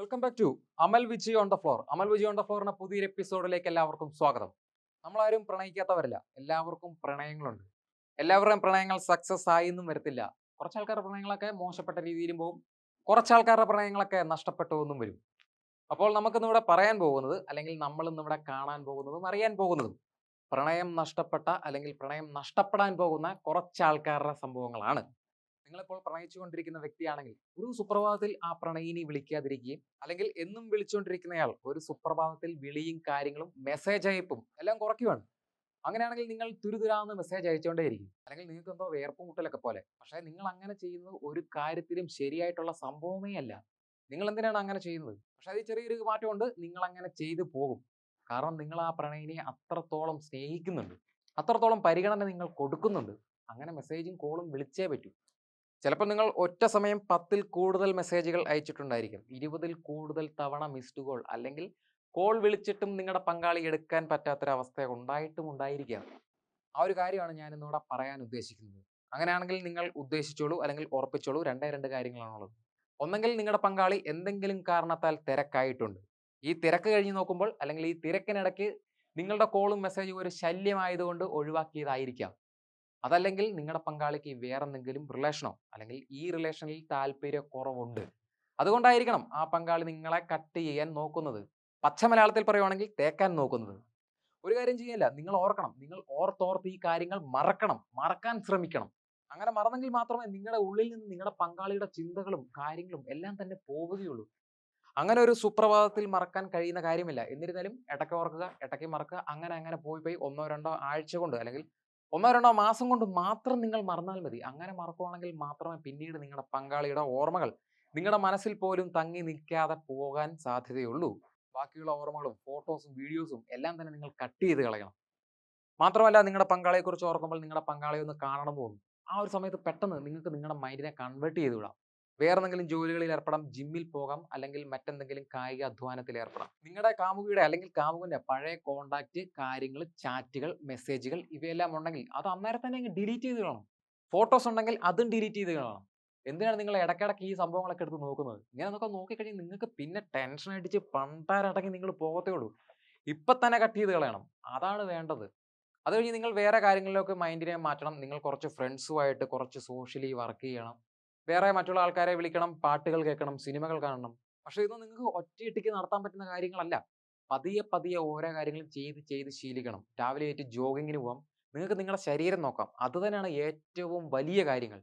Welcome back to Amal Vijay on the floor Amal Vijay on the ഫ്ലോറിന്റെ പുതിയൊരു എപ്പിസോഡിലേക്ക് എല്ലാവർക്കും സ്വാഗതം. നമ്മളാരും പ്രണയിക്കാത്തവരല്ല. എല്ലാവർക്കും പ്രണയങ്ങളുണ്ട്. എല്ലാവരുടെയും പ്രണയങ്ങൾ സക്സസ് ആയി എന്നും വരത്തില്ല. കുറച്ച് ആൾക്കാരുടെ പ്രണയങ്ങളൊക്കെ മോശപ്പെട്ട രീതിയിലും പോകും കുറച്ച് ആൾക്കാരുടെ പ്രണയങ്ങളൊക്കെ നഷ്ടപ്പെട്ടു എന്നും വരും. അപ്പോൾ നമുക്കിന്നിവിടെ പറയാൻ പോകുന്നത് അല്ലെങ്കിൽ നമ്മൾ ഇന്നിവിടെ കാണാൻ പോകുന്നതും അറിയാൻ പോകുന്നതും പ്രണയം നഷ്ടപ്പെട്ട അല്ലെങ്കിൽ പ്രണയം നഷ്ടപ്പെടാൻ പോകുന്ന കുറച്ച് ആൾക്കാരുടെ സംഭവങ്ങളാണ്. നിങ്ങളിപ്പോൾ പ്രണയിച്ചുകൊണ്ടിരിക്കുന്ന വ്യക്തിയാണെങ്കിൽ ഒരു സുപ്രഭാതത്തിൽ ആ പ്രണയിനി വിളിക്കാതിരിക്കുകയും അല്ലെങ്കിൽ എന്നും വിളിച്ചുകൊണ്ടിരിക്കുന്നയാൾ ഒരു സുപ്രഭാതത്തിൽ വിളിയും കാര്യങ്ങളും മെസ്സേജ് അയപ്പും എല്ലാം കുറയ്ക്കുവാണ്. അങ്ങനെയാണെങ്കിൽ നിങ്ങൾ തുരുതുരാന്ന് മെസ്സേജ് അയച്ചുകൊണ്ടേയിരിക്കും. അല്ലെങ്കിൽ നിങ്ങൾക്ക് എന്തോ വേർപ്പ് മുട്ടലൊക്കെ പോലെ. പക്ഷേ നിങ്ങൾ അങ്ങനെ ചെയ്യുന്നത് ഒരു കാര്യത്തിലും ശരിയായിട്ടുള്ള സംഭവമേ അല്ല. നിങ്ങൾ എന്തിനാണ് അങ്ങനെ ചെയ്യുന്നത്? പക്ഷെ അത് ചെറിയൊരു മാറ്റമുണ്ട്. നിങ്ങൾ അങ്ങനെ ചെയ്തു പോകും. കാരണം നിങ്ങൾ ആ പ്രണയിനെ അത്രത്തോളം സ്നേഹിക്കുന്നുണ്ട്. അത്രത്തോളം പരിഗണന നിങ്ങൾ കൊടുക്കുന്നുണ്ട്. അങ്ങനെ മെസ്സേജും കോളും വിളിച്ചേ പറ്റൂ. ചിലപ്പോൾ നിങ്ങൾ ഒറ്റ സമയം പത്തിൽ കൂടുതൽ മെസ്സേജുകൾ അയച്ചിട്ടുണ്ടായിരിക്കും. ഇരുപതിൽ കൂടുതൽ തവണ മിസ്ഡ് കോൾ അല്ലെങ്കിൽ കോൾ വിളിച്ചിട്ടും നിങ്ങളുടെ പങ്കാളി എടുക്കാൻ പറ്റാത്തൊരവസ്ഥ ഉണ്ടായിട്ടും ഉണ്ടായിരിക്കാം. ആ ഒരു കാര്യമാണ് ഞാൻ ഇന്നിവിടെ പറയാൻ ഉദ്ദേശിക്കുന്നത്. അങ്ങനെയാണെങ്കിൽ നിങ്ങൾ ഉദ്ദേശിച്ചോളൂ അല്ലെങ്കിൽ ഉറപ്പിച്ചോളൂ. രണ്ടേ രണ്ട് കാര്യങ്ങളാണുള്ളത് ഒന്നെങ്കിൽ നിങ്ങളുടെ പങ്കാളി എന്തെങ്കിലും കാരണത്താൽ തിരക്കായിട്ടുണ്ട്. ഈ തിരക്ക് കഴിഞ്ഞ് നോക്കുമ്പോൾ അല്ലെങ്കിൽ ഈ തിരക്കിനിടയ്ക്ക് നിങ്ങളുടെ കോളും മെസ്സേജും ഒരു ശല്യമായതുകൊണ്ട് ഒഴിവാക്കിയതായിരിക്കാം. അതല്ലെങ്കിൽ നിങ്ങളുടെ പങ്കാളിക്ക് വേറെ എന്തെങ്കിലും റിലേഷനോ അല്ലെങ്കിൽ ഈ റിലേഷനിൽ താല്പര്യക്കുറവുണ്ട് അതുകൊണ്ടായിരിക്കണം ആ പങ്കാളി നിങ്ങളെ കട്ട് ചെയ്യാൻ നോക്കുന്നത്. പച്ച മലയാളത്തിൽ പറയുവാണെങ്കിൽ തേക്കാൻ നോക്കുന്നത്. ഒരു കാര്യം ചെയ്യല്ല നിങ്ങൾ ഓർക്കണം നിങ്ങൾ ഓർത്തോർത്ത് ഈ കാര്യങ്ങൾ മറക്കണം മറക്കാൻ ശ്രമിക്കണം. അങ്ങനെ മറന്നെങ്കിൽ മാത്രമേ നിങ്ങളുടെ ഉള്ളിൽ നിന്ന് നിങ്ങളുടെ പങ്കാളിയുടെ ചിന്തകളും കാര്യങ്ങളും എല്ലാം തന്നെ പോവുകയുള്ളൂ. അങ്ങനെ ഒരു സുപ്രഭാതത്തിൽ മറക്കാൻ കഴിയുന്ന കാര്യമില്ല. എന്നിരുന്നാലും ഇടയ്ക്ക് ഓർക്കുക ഇടയ്ക്ക് മറക്കുക അങ്ങനെ അങ്ങനെ പോയി പോയി ഒന്നോ രണ്ടോ ആഴ്ച കൊണ്ട് അല്ലെങ്കിൽ ഒന്നോ രണ്ടോ മാസം കൊണ്ട് മാത്രം നിങ്ങൾ മറന്നാൽ മതി. അങ്ങനെ മറക്കുവാണെങ്കിൽ മാത്രമേ പിന്നീട് നിങ്ങളുടെ പങ്കാളിയുടെ ഓർമ്മകൾ നിങ്ങളുടെ മനസ്സിൽ പോലും തങ്ങി നിൽക്കാതെ പോകാൻ സാധ്യതയുള്ളൂ. ബാക്കിയുള്ള ഓർമ്മകളും ഫോട്ടോസും വീഡിയോസും എല്ലാം തന്നെ നിങ്ങൾ കട്ട് ചെയ്ത് കളയണം. മാത്രമല്ല നിങ്ങളുടെ പങ്കാളിയെക്കുറിച്ച് ഓർക്കുമ്പോൾ നിങ്ങളുടെ പങ്കാളിയെ ഒന്ന് കാണണം തോന്നും ആ ഒരു സമയത്ത് പെട്ടെന്ന് നിങ്ങൾക്ക് നിങ്ങളുടെ മൈൻഡിനെ കൺവേർട്ട് ചെയ്ത് വിടാം. വേറെ എന്തെങ്കിലും ജോലികളിൽ ഏർപ്പെടാം ജിമ്മിൽ പോകാം അല്ലെങ്കിൽ മറ്റെന്തെങ്കിലും കായിക അധ്വാനത്തിൽ ഏർപ്പെടാം നിങ്ങളുടെ കാമുകിയുടെ അല്ലെങ്കിൽ കാമുകന്റെ പഴയ കോണ്ടാക്ട് കാര്യങ്ങൾ ചാറ്റുകൾ മെസ്സേജുകൾ ഇവയെല്ലാം ഉണ്ടെങ്കിൽ അത് അന്നേരം തന്നെ അങ്ങ് ഡിലീറ്റ് ചെയ്ത് കളയണം ഫോട്ടോസ് ഉണ്ടെങ്കിൽ അതും ഡിലീറ്റ് ചെയ്ത് കളയണം എന്തിനാണ് നിങ്ങൾ ഇടയ്ക്കിടയ്ക്ക് ഈ സംഭവങ്ങളൊക്കെ എടുത്ത് നോക്കുന്നത്? ഇങ്ങനെ നോക്കാൻ നോക്കിക്കഴിഞ്ഞാൽ നിങ്ങൾക്ക് പിന്നെ ടെൻഷൻ അടിച്ച് പണ്ടാരടങ്ങി നിങ്ങൾ പോകത്തേ ഉള്ളൂ. ഇപ്പം തന്നെ കട്ട് ചെയ്ത് കളയണം. അതാണ് വേണ്ടത്. അത് കഴിഞ്ഞ് നിങ്ങൾ വേറെ കാര്യങ്ങളിലൊക്കെ മൈൻഡിനെ മാറ്റണം. നിങ്ങൾ കുറച്ച് ഫ്രണ്ട്സുമായിട്ട് കുറച്ച് സോഷ്യലി വർക്ക് ചെയ്യണം. വേറെ മറ്റുള്ള ആൾക്കാരെ വിളിക്കണം പാട്ടുകൾ കേൾക്കണം സിനിമകൾ കാണണം. പക്ഷെ ഇതൊന്നും നിങ്ങൾക്ക് ഒറ്റയിട്ടിക്ക് നടത്താൻ പറ്റുന്ന കാര്യങ്ങളല്ല. പതിയെ പതിയെ ഓരോ കാര്യങ്ങളും ചെയ്ത് ചെയ്ത് ശീലിക്കണം. രാവിലെ ആയിട്ട് ജോഗിങ്ങിന് പോകാം നിങ്ങൾക്ക് നിങ്ങളുടെ ശരീരം നോക്കാം. അത് തന്നെയാണ് ഏറ്റവും വലിയ കാര്യങ്ങൾ.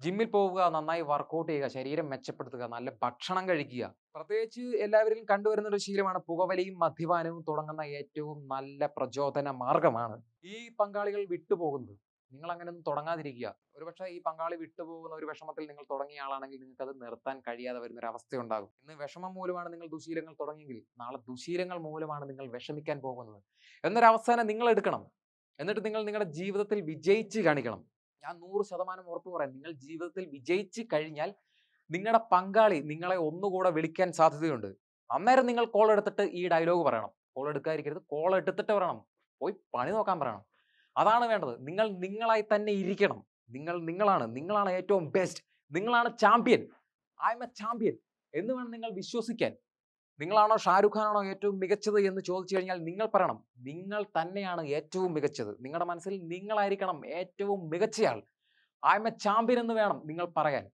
ജിമ്മിൽ പോവുക നന്നായി വർക്കൗട്ട് ചെയ്യുക ശരീരം മെച്ചപ്പെടുത്തുക നല്ല ഭക്ഷണം കഴിക്കുക. പ്രത്യേകിച്ച് എല്ലാവരിലും കണ്ടുവരുന്ന ഒരു ശീലമാണ് പുകവലിയും മദ്യപാനവും തുടങ്ങുന്ന ഏറ്റവും നല്ല പ്രചോദന മാർഗമാണ് ഈ പങ്കാളികൾ വിട്ടുപോകുന്നത്. നിങ്ങൾ അങ്ങനെ ഒന്നും തുടങ്ങാതിരിക്കുക. ഒരുപക്ഷെ ഈ പങ്കാളി വിട്ടുപോകുന്ന ഒരു വിഷമത്തിൽ നിങ്ങൾ തുടങ്ങിയ ആളാണെങ്കിൽ നിങ്ങൾക്ക് അത് നിർത്താൻ കഴിയാതെ വരുന്ന ഒരു അവസ്ഥ ഉണ്ടാകും ഇന്ന് വിഷമം മൂലമാണ് നിങ്ങൾ ദുശീലങ്ങൾ തുടങ്ങിയെങ്കിൽ നാളെ ദുശീലങ്ങൾ മൂലമാണ് നിങ്ങൾ വിഷമിക്കാൻ പോകുന്നത്. എന്നൊരു അവസാനം നിങ്ങൾ എടുക്കണം എന്നിട്ട് നിങ്ങൾ നിങ്ങളുടെ ജീവിതത്തിൽ വിജയിച്ച് കാണിക്കണം. ഞാൻ നൂറ് ശതമാനം ഉറപ്പ് പറയാം. നിങ്ങൾ ജീവിതത്തിൽ വിജയിച്ച് കഴിഞ്ഞാൽ നിങ്ങളുടെ പങ്കാളി നിങ്ങളെ ഒന്നുകൂടെ വിളിക്കാൻ സാധ്യതയുണ്ട്. അന്നേരം നിങ്ങൾ കോൾ എടുത്തിട്ട് ഈ ഡയലോഗ് പറയണം. കോൾ എടുക്കാതിരിക്കരുത്. കോൾ എടുത്തിട്ട് പറയണം പോയി പണി നോക്കാൻ പറയണം. അതാണ് വേണ്ടത്. നിങ്ങൾ നിങ്ങളായി തന്നെ ഇരിക്കണം. നിങ്ങൾ നിങ്ങളാണ്. നിങ്ങളാണ് ഏറ്റവും ബെസ്റ്റ് നിങ്ങളാണ് champion I am a champion എന്ന് വേണം നിങ്ങൾ വിശ്വസിക്കാൻ. നിങ്ങളാണോ ഷാരൂഖ് ഖാനാണോ ഏറ്റവും മികച്ചത് എന്ന് ചോദിച്ചു കഴിഞ്ഞാൽ നിങ്ങൾ പറയണം. നിങ്ങൾ തന്നെയാണ് ഏറ്റവും മികച്ചത്. നിങ്ങളുടെ മനസ്സിൽ നിങ്ങളായിരിക്കണം ഏറ്റവും മികച്ചയാൾ. ഐ എം എ ചാമ്പ്യൻ എന്ന് വേണം നിങ്ങൾ പറയാൻ.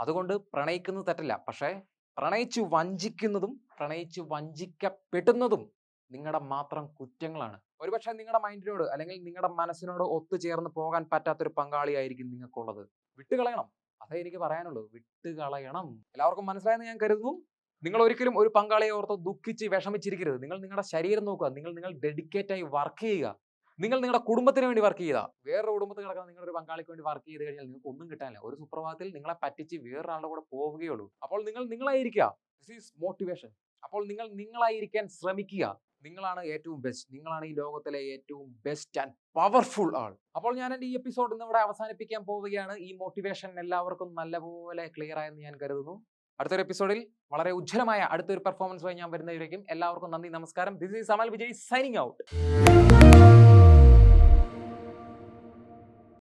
അതുകൊണ്ട് പ്രണയിക്കുന്നത് തെറ്റല്ല. പക്ഷേ പ്രണയിച്ചു വഞ്ചിക്കുന്നതും പ്രണയിച്ചു വഞ്ചിക്കപ്പെടുന്നതും നിങ്ങളുടെ മാത്രം കുറ്റങ്ങളാണ്. ഒരുപക്ഷെ നിങ്ങളുടെ മൈൻഡിനോട് അല്ലെങ്കിൽ നിങ്ങളുടെ മനസ്സിനോട് ഒത്തുചേർന്ന് പോകാൻ പറ്റാത്തൊരു പങ്കാളിയായിരിക്കും നിങ്ങൾക്കുള്ളത്. വിട്ടുകളയണം. അതേ എനിക്ക് പറയാനുള്ളൂ. വിട്ടുകളയണം. എല്ലാവർക്കും മനസ്സിലായെന്ന് ഞാൻ കരുതുന്നു. നിങ്ങൾ ഒരിക്കലും ഒരു പങ്കാളിയെ ഓർത്ത് ദുഃഖിച്ച് വിഷമിച്ചിരിക്കരുത്. നിങ്ങൾ നിങ്ങളുടെ ശരീരം നോക്കുക. നിങ്ങൾ നിങ്ങൾ ഡെഡിക്കേറ്റ് ആയി വർക്ക് ചെയ്യുക. നിങ്ങൾ നിങ്ങളുടെ കുടുംബത്തിന് വേണ്ടി വർക്ക് ചെയ്യുക. വേറൊരു കുടുംബത്തിൽ കിടക്കുന്ന നിങ്ങളൊരു പങ്കാളിക്ക് വേണ്ടി വർക്ക് ചെയ്ത് കഴിഞ്ഞാൽ നിങ്ങൾക്ക് ഒന്നും കിട്ടാനില്ല. ഒരു സുപ്രഭാതത്തിൽ നിങ്ങളെ പറ്റിച്ച് വേറൊരാളുടെ കൂടെ പോവുകയുള്ളൂ അപ്പോൾ നിങ്ങൾ നിങ്ങളായിരിക്കുക. ദിസ് ഈസ് മോട്ടിവേഷൻ അപ്പോൾ നിങ്ങൾ നിങ്ങളായിരിക്കാൻ ശ്രമിക്കുക. നിങ്ങളാണ് ഏറ്റവും ബെസ്റ്റ് നിങ്ങളാണ് ഈ ലോകത്തിലെ ഏറ്റവും ബെസ്റ്റ് ആൻഡ് പവർഫുൾ ആൾ. അപ്പോൾ ഞാൻ എന്റെ ഈ എപ്പിസോഡ് ഇന്ന് ഇവിടെ അവസാനിപ്പിക്കാൻ പോവുകയാണ്. ഈ മോട്ടിവേഷൻ എല്ലാവർക്കും നല്ലപോലെ ക്ലിയർ ആയെന്ന് ഞാൻ കരുതുന്നു. അടുത്തൊരു എപ്പിസോഡിൽ വളരെ ഉജ്ജ്വലമായ അടുത്തൊരു പെർഫോമൻസ് വഴി ഞാൻ വരുന്നതിലേക്കും എല്ലാവർക്കും നന്ദി നമസ്കാരം. This is Amal Vijay signing out